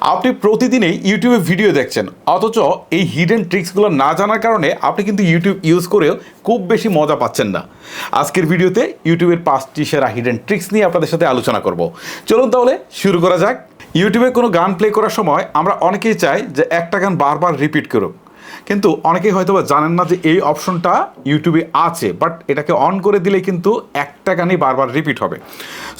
আপনি প্রতিদিনই ইউটিউবে ভিডিও দেখছেন। অথচ এই হিডেন ট্রিক্সগুলো না জানার কারণে আপনি কিন্তু ইউটিউব ইউজ করেও খুব বেশি মজা পাচ্ছেন না। আজকের ভিডিওতে ইউটিউবের পাঁচটি সেরা হিডেন ট্রিক্স নিয়ে আপনাদের সাথে আলোচনা করব। চলুন তাহলে শুরু করা যাক। ইউটিউবে কোনো গান প্লে করার সময় আমরা অনেকেই চাই যে একটা গান বারবার রিপিট করুক। কিন্তু অনেকেই হয়তো বা জানেন না যে এই অপশনটা ইউটিউবে আছে বাট এটাকে অন করে দিলে কিন্তু একটা গানই বারবার রিপিট হবে।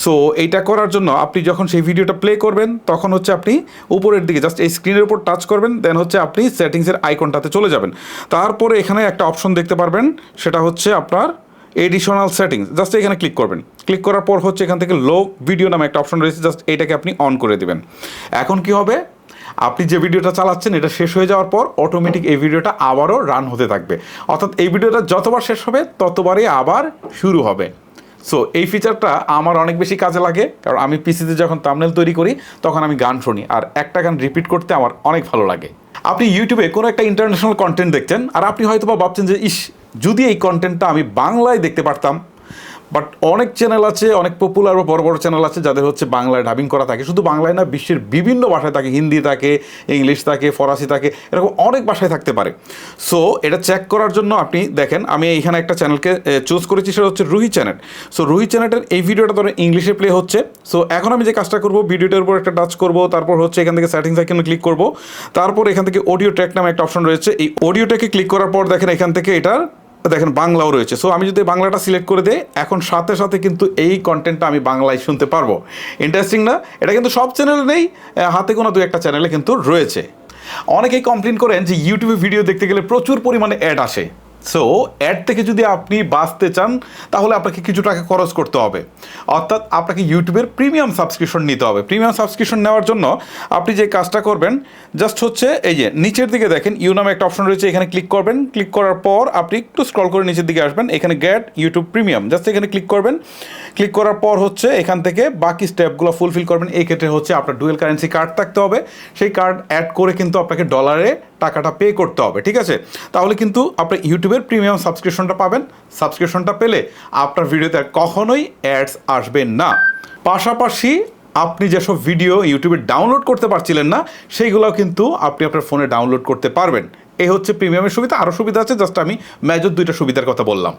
সো এইটা করার জন্য আপনি যখন সেই ভিডিওটা প্লে করবেন, তখন হচ্ছে আপনি উপরের দিকে জাস্ট এই স্ক্রিনের উপর টাচ করবেন দেন হচ্ছে আপনি সেটিংসের আইকনটাতে চলে যাবেন। তারপরে এখানে একটা অপশন দেখতে পারবেন, সেটা হচ্ছে আপনার এডিশনাল সেটিংস জাস্ট এখানে ক্লিক করবেন। ক্লিক করার পর হচ্ছে এখান থেকে লো ভিডিও নামে একটা অপশন রয়েছে জাস্ট এইটাকে আপনি অন করে দিবেন। এখন কি হবে? আপনি যে ভিডিওটা চালাচ্ছেন, এটা শেষ হয়ে যাওয়ার পর অটোমেটিক এই ভিডিওটা আবারও রান হতে থাকবে। অর্থাৎ এই ভিডিওটা যতবার শেষ হবে, ততবারই আবার শুরু হবে। সো এই ফিচারটা আমার অনেক বেশি কাজে লাগে, কারণ আমি পিসিতে যখন তামনেল তৈরি করি, তখন আমি গান শুনি, আর একটা গান রিপিট করতে আমার অনেক ভালো লাগে। আপনি ইউটিউবে কোনো একটা ইন্টারন্যাশনাল কন্টেন্ট দেখছেন, আর আপনি হয়তো বা ভাবছেন যে, ইস, যদি এই কন্টেন্টটা আমি বাংলায় দেখতে পারতাম বাট অনেক চ্যানেল আছে, অনেক পপুলার বা বড় বড় চ্যানেল আছে যাদের হচ্ছে বাংলায় ডাবিং করা থাকে। শুধু বাংলায় না, বিশ্বের বিভিন্ন ভাষায় থাকে। হিন্দি থাকে, ইংলিশ থাকে, ফরাসি থাকে, এরকম অনেক ভাষায় থাকতে পারে। সো এটা চেক করার জন্য আপনি দেখেন, আমি এইখানে একটা চ্যানেলকে চুজ করেছি, সেটা হচ্ছে রুহি চ্যানেল সো রুহি চ্যানেলের এই ভিডিওটা ধরে ইংলিশে প্লে হচ্ছে। সো এখন আমি যে কাজটা করব ভিডিওটার উপর একটা টাচ করব, তারপর হচ্ছে এখান থেকে সেটিংস আইকনে ক্লিক করব। তারপর এখান থেকে অডিও ট্র্যাক নামে একটা অপশন রয়েছে। এই অডিওটাকে ক্লিক করার পর দেখেন এখান থেকে এটার দেখেন বাংলাও রয়েছে। সো আমি যদি বাংলাটা সিলেক্ট করে দিই, এখন সাথে সাথে কিন্তু এই কন্টেন্টটা আমি বাংলায় শুনতে পারব। ইন্টারেস্টিং না? এটা কিন্তু সব চ্যানেলে নেই হাতে কোনো দু একটা চ্যানেলে কিন্তু রয়েছে। অনেকেই কমপ্লেন করেন যে ইউটিউবে ভিডিও দেখতে গেলে প্রচুর পরিমাণে অ্যাড আসে। সো অ্যাড থেকে যদি আপনি বাঁচতে চান, তাহলে আপনাকে কিছু টাকা খরচ করতে হবে। অর্থাৎ আপনাকে ইউটিউবের প্রিমিয়াম সাবস্ক্রিপশন নিতে হবে। প্রিমিয়াম সাবস্ক্রিপশন নেওয়ার জন্য আপনি যে কাজটা করবেন জাস্ট হচ্ছে এই যে নিচের দিকে দেখেন ইউ নামে একটা অপশন রয়েছে, এখানে ক্লিক করবেন। ক্লিক করার পর আপনি একটু স্ক্রল করে নিচের দিকে আসবেন। এখানে গ্যাট ইউটিউব প্রিমিয়াম জাস্ট এখানে ক্লিক করবেন। ক্লিক করার পর হচ্ছে এখান থেকে বাকি স্টেপগুলো ফুলফিল করবেন। এই ক্ষেত্রে হচ্ছে আপনার ডুয়েল কারেন্সি কার্ড থাকতে হবে। সেই কার্ড অ্যাড করে কিন্তু আপনাকে ডলারে টাকাটা পে করতে হবে, ঠিক আছে? তাহলে কিন্তু আপনি ইউটিউবের প্রিমিয়াম সাবস্ক্রিপশনটা পাবেন। সাবস্ক্রিপশনটা পেলে আপনার ভিডিওতে কখনোই অ্যাডস আসবেন না। পাশাপাশি আপনি যেসব ভিডিও ইউটিউবে ডাউনলোড করতে পারছিলেন না, সেইগুলোও কিন্তু আপনি আপনার ফোনে ডাউনলোড করতে পারবেন। এই হচ্ছে প্রিমিয়ামের সুবিধা। আরও সুবিধা আছে জাস্ট আমি মেজর দুইটা সুবিধার কথা বললাম।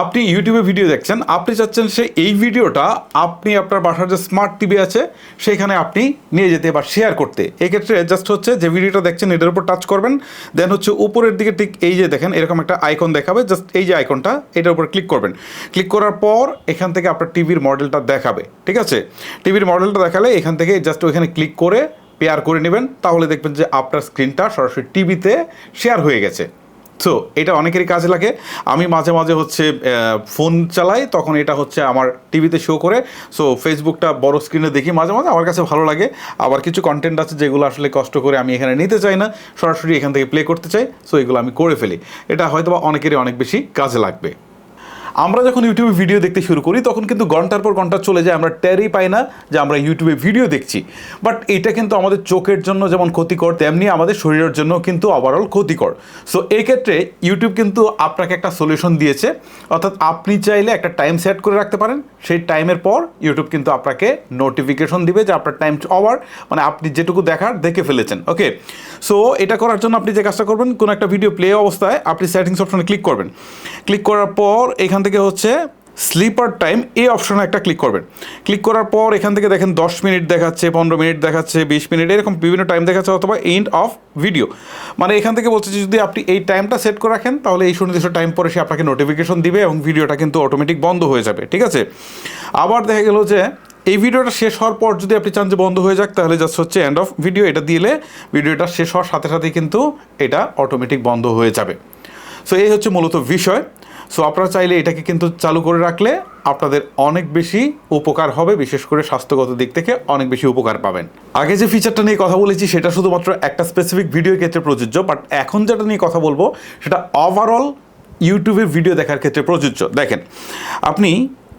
আপনি ইউটিউবে ভিডিও দেখছেন, আপনি চাচ্ছেন সে এই ভিডিওটা আপনি আপনার বাসার যে স্মার্ট টিভি আছে, সেখানে আপনি নিয়ে যেতে বা শেয়ার করতে। এক্ষেত্রে জাস্ট হচ্ছে যে ভিডিওটা দেখছেন, এটার উপর টাচ করবেন দেন হচ্ছে উপরের দিকে ঠিক এই যে দেখেন, এরকম একটা আইকন দেখাবে জাস্ট এই যে আইকনটা এটার উপর ক্লিক করবেন। ক্লিক করার পর এখান থেকে আপনার টিভির মডেলটা দেখাবে, ঠিক আছে? টিভির মডেলটা দেখালে এখান থেকে জাস্ট ওইখানে ক্লিক করে পেয়ার করে নেবেন, তাহলে দেখবেন যে আপনার স্ক্রিনটা সরাসরি টিভিতে শেয়ার হয়ে গেছে। সো এটা অনেকেরই কাজে লাগে। আমি মাঝে মাঝে হচ্ছে ফোন চালাই, তখন এটা হচ্ছে আমার টিভিতে শো করে। সো ফেসবুকটা বড় স্ক্রিনে দেখি মাঝে মাঝে, আমার কাছে ভালো লাগে। আবার কিছু কন্টেন্ট আছে যেগুলো আসলে কষ্ট করে আমি এখানে নিতে চাই না, সরাসরি এখান থেকে প্লে করতে চাই। সো এগুলো আমি করে ফেলি। এটা হয়তো বা অনেকেরই অনেক বেশি কাজে লাগবে। আমরা যখন ইউটিউবে ভিডিও দেখতে শুরু করি, তখন কিন্তু ঘণ্টার পর ঘণ্টা চলে যায়, আমরা টেরই পাই না যে আমরা ইউটিউবে ভিডিও দেখছি। বাট এটা কিন্তু আমাদের চোখের জন্য যেমন ক্ষতিকর, তেমনি আমাদের শরীরের জন্য কিন্তু ওভারঅল ক্ষতিকর। সো এই ক্ষেত্রে ইউটিউব কিন্তু আপনাকে একটা সলিউশন দিয়েছে। অর্থাৎ আপনি চাইলে একটা টাইম সেট করে রাখতে পারেন। সেই টাইমের পর ইউটিউব কিন্তু আপনাকে নোটিফিকেশন দিবে যে আপনার টাইম ওভার মানে আপনি যেটুকু দেখার দেখে ফেলেছেন। ওকে সো এটা করার জন্য আপনি যে কাজটা করবেন, কোনো একটা ভিডিও প্লে অবস্থায় আপনি সেটিংস অপশনে ক্লিক করবেন। ক্লিক করার পর এখান থেকে হচ্ছে স্লিপার টাইম এই অপশনে একটা ক্লিক করবেন। ক্লিক করার পর এখান থেকে দেখেন দশ মিনিট দেখাচ্ছে, পনেরো মিনিট দেখাচ্ছে, বিশ মিনিট এরকম বিভিন্ন টাইম দেখাচ্ছে অথবা এন্ড অফ ভিডিও মানে এখান থেকে বলছে যে যদি আপনি এই টাইমটা সেট করে রাখেন, তাহলে এই সুনির্দিষ্ট টাইম পরে সে আপনাকে নোটিফিকেশন দিবে এবং ভিডিওটা কিন্তু অটোমেটিক বন্ধ হয়ে যাবে, ঠিক আছে? আবার দেখা গেল যে এই ভিডিওটা শেষ হওয়ার পর যদি আপনি চান যে বন্ধ হয়ে যাক, তাহলে জাস্ট হচ্ছে এন্ড অফ ভিডিও এটা দিলে ভিডিওটা শেষ হওয়ার সাথে সাথেই কিন্তু এটা অটোমেটিক বন্ধ হয়ে যাবে। সো এই হচ্ছে মূলত বিষয়। সো আপনারা চাইলে এটাকে কিন্তু চালু করে রাখলে আপনাদের অনেক বেশি উপকার হবে, বিশেষ করে স্বাস্থ্যগত দিক থেকে অনেক বেশি উপকার পাবেন। আগে যে ফিচারটা নিয়ে কথা বলেছি, সেটা শুধুমাত্র একটা স্পেসিফিক ভিডিওর ক্ষেত্রে প্রযোজ্য বাট এখন যেটা নিয়ে কথা বলব, সেটা ওভারঅল ইউটিউবে ভিডিও দেখার ক্ষেত্রে প্রযোজ্য। দেখেন, আপনি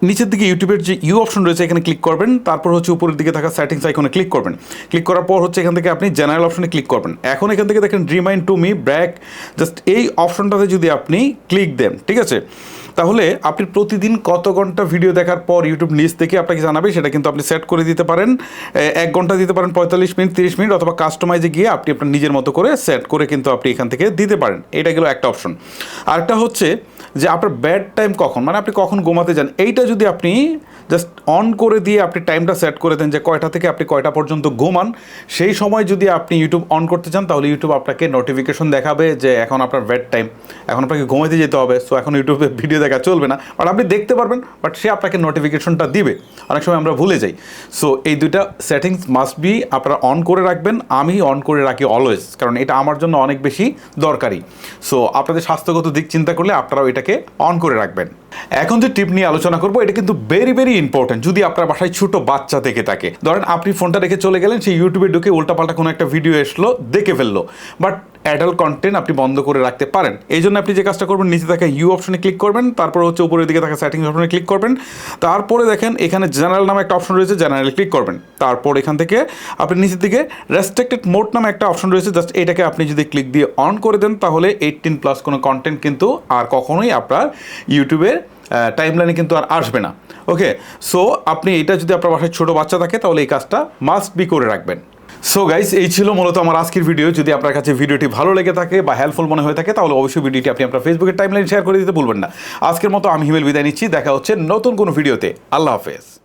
নিচের দিকে ইউটিউবের যে ইউ অপশন রয়েছে, এখানে ক্লিক করবেন। তারপর হচ্ছে উপরের দিকে থাকা সেটিংস আইকনে ক্লিক করবেন। ক্লিক করার পর হচ্ছে এখান থেকে আপনি জেনারেল অপশনে ক্লিক করবেন। এখন এখান থেকে দেখেন remind to me back just এই অপশনটাতে যদি আপনি ক্লিক দেন, ঠিক আছে? তাহলে আপনি প্রতিদিন কত ঘণ্টা ভিডিও দেখার পর ইউটিউব নিজ থেকে আপনাকে জানাবে, সেটা কিন্তু আপনি সেট করে দিতে পারেন। এক ঘণ্টা দিতে পারেন পঁয়তাল্লিশ মিনিট, তিরিশ মিনিট অথবা কাস্টমাইজে গিয়ে আপনি আপনার নিজের মতো করে সেট করে কিন্তু আপনি এখান থেকে দিতে পারেন। এটা গেলো একটা অপশন আরেকটা হচ্ছে যে আপনার ব্যাড টাইম কখন? মানে আপনি কখন ঘুমাতে যান? এইটা যদি আপনি জাস্ট অন করে দিয়ে আপনি টাইমটা সেট করে দেন যে কয়টা থেকে আপনি কয়টা পর্যন্ত ঘুমান। সেই সময় যদি আপনি ইউটিউব অন করতে চান, তাহলে ইউটিউব আপনাকে নোটিফিকেশন দেখাবে যে এখন আপনার ব্যাড টাইম এখন আপনাকে ঘুমাইতে যেতে হবে সো এখন ইউটিউবে ভিডিও দেখা চলবে না। বাট আপনি দেখতে পারবেন বাট সে আপনাকে নোটিফিকেশনটা দিবে। অনেক সময় আমরা ভুলে যাই। সো এই দুইটা সেটিংস মাস্ট বি আপনারা অন করে রাখবেন। আমি অন করে রাখি অলওয়েজ কারণ এটা আমার জন্য অনেক বেশি দরকারি। সো আপনাদের স্বাস্থ্যগত দিক চিন্তা করলে আপনারাও এটাকে অন করে রাখবেন। এখন যে টিপ নিয়ে আলোচনা করব, এটা কিন্তু ভেরি ভেরি ইম্পর্টেন্ট যদি আপনার বাসায় ছোট বাচ্চা থেকে থাকে। ধরেন আপনি ফোনটা রেখে চলে গেলেন, সেই ইউটিউবে ঢুকে উল্টাপাল্টা কোনো একটা ভিডিও এসলো, দেখে ফেলল। বাট অ্যাডাল্ট কন্টেন্ট আপনি বন্ধ করে রাখতে পারেন। এই জন্য আপনি যে কাজটা করবেন, নিচে থাকা ইউ অপশনে ক্লিক করবেন, তারপর হচ্ছে উপরের দিকে থাকা সেটিংস অপশনে ক্লিক করবেন। তারপরে দেখেন, এখানে জেনারেল নামে একটা অপশন রয়েছে জেনারেল ক্লিক করবেন। তারপর এখান থেকে আপনি নিচের দিকে রেস্ট্রিক্টেড মোড নামে একটা অপশন রয়েছে জাস্ট এটাকে আপনি যদি ক্লিক দিয়ে অন করে দেন, তাহলে এইটিন প্লাস কোনো কন্টেন্ট কিন্তু আর কখনোই আপনার ইউটিউবের টাইমলাইনে কিন্তু আর আসবে না। ওকে সো আপনি এটা যদি আপনার বাসায় ছোটো বাচ্চা থাকে, তাহলে এই কাজটা মাস্ট বি করে রাখবেন। সো গাইস এই ছিল মূলত আমার আজকের ভিডিও যদি আপনার কাছে ভিডিওটি ভালো লেগে থাকে বা হেল্পফুল মনে হয়ে থাকে, তাহলে অবশ্যই ভিডিওটি আপনি আপনার ফেসবুকের টাইমলাইন শেয়ার করে দিতে ভুলবেন না। আজকের মতো আমি হিমেল বিদায় নিচ্ছি। দেখা হচ্ছে নতুন কোনো ভিডিওতে আল্লাহ হাফেজ।